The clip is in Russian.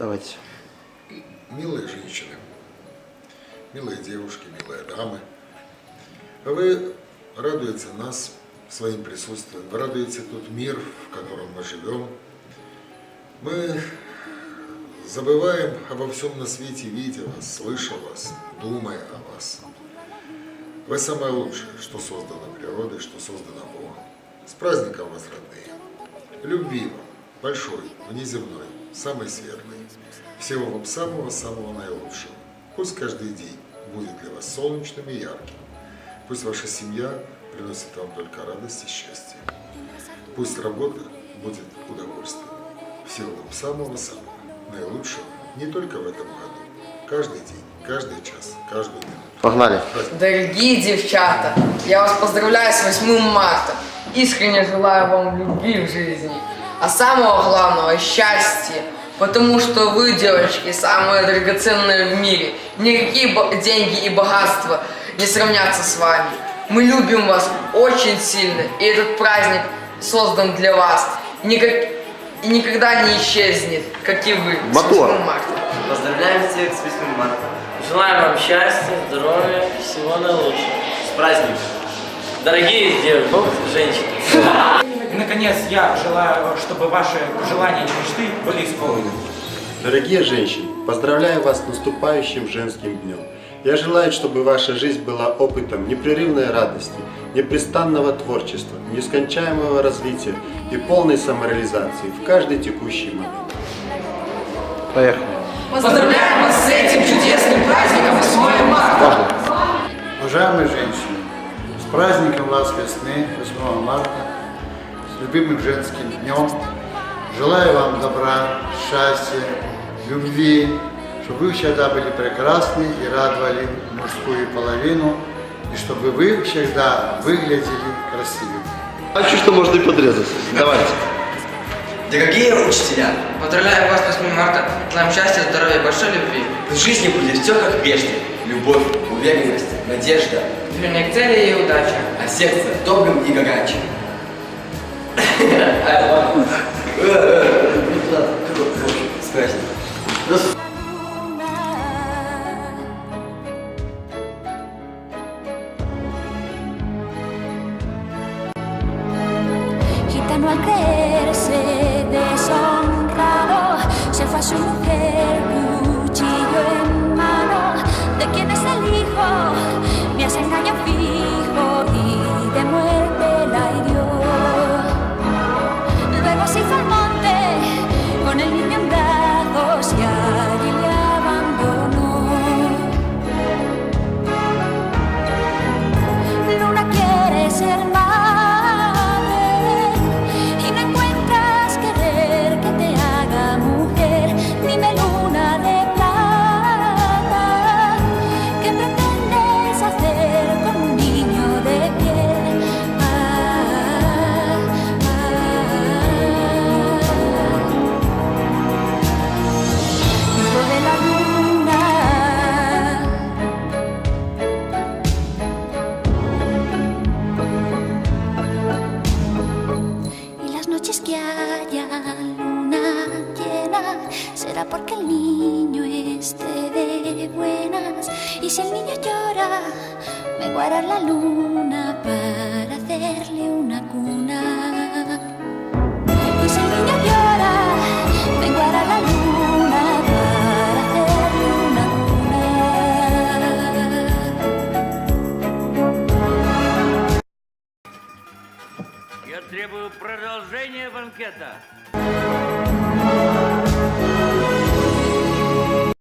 Давайте. Милые женщины, милые девушки, милые дамы, вы радуете нас своим присутствием, вы радуете тот мир, в котором мы живем. Мы забываем обо всем на свете, видя вас, слыша вас, думая о вас. Вы самое лучшее, что создано природой, что создано Богом. С праздником вас, родные! Любви вам, большой, внеземной, самой светлой. Всего вам самого-самого наилучшего. Пусть каждый день будет для вас солнечным и ярким. Пусть ваша семья приносит вам только радость и счастье. Пусть работа будет удовольствием. Всего вам самого-самого наилучшего не только в этом году. Каждый день, каждый час, каждую минуту. Погнали. Дорогие девчата, я вас поздравляю с 8 марта. Искренне желаю вам любви в жизни, а самого главного счастья. Потому что вы, девочки, самые драгоценные в мире. Никакие деньги и богатства не сравнятся с вами. Мы любим вас очень сильно, и этот праздник создан для вас. Никак- И никогда не исчезнет, как и вы. Мотор. 8 марта. Поздравляем всех с 8 марта. Желаем вам счастья, здоровья, всего наилучшего. С праздником. Дорогие девушки, женщины, наконец, я желаю, чтобы ваши желания и мечты были исполнены. Дорогие женщины, поздравляю вас с наступающим женским днем. Я желаю, чтобы ваша жизнь была опытом непрерывной радости, непрестанного творчества, нескончаемого развития и полной самореализации в каждый текущий момент. Поехали. Поздравляем вас с этим чудесным праздником 8 марта. Уважаемые женщины, с праздником вас весны, 8 марта, любимым женским днем. Желаю вам добра, счастья, любви, чтобы вы всегда были прекрасны и радовали мужскую половину, и чтобы вы всегда выглядели красивыми. А что можно и подрезать? Давайте. Дорогие учителя, Поздравляю вас с 8 марта. Желаем счастья, здоровья, большой любви. в жизни будет все как прежде. Любовь, уверенность, надежда, Движение к цели и удачи. а сердце добрым и горячим. Gitano al creerse deshonrado, se fue a su mujer, cuchillo en ser más. Noches que haya luna llena será porque el niño esté de buenas. Y si el niño llora, me guarda la luna para Я требую продолжения банкета.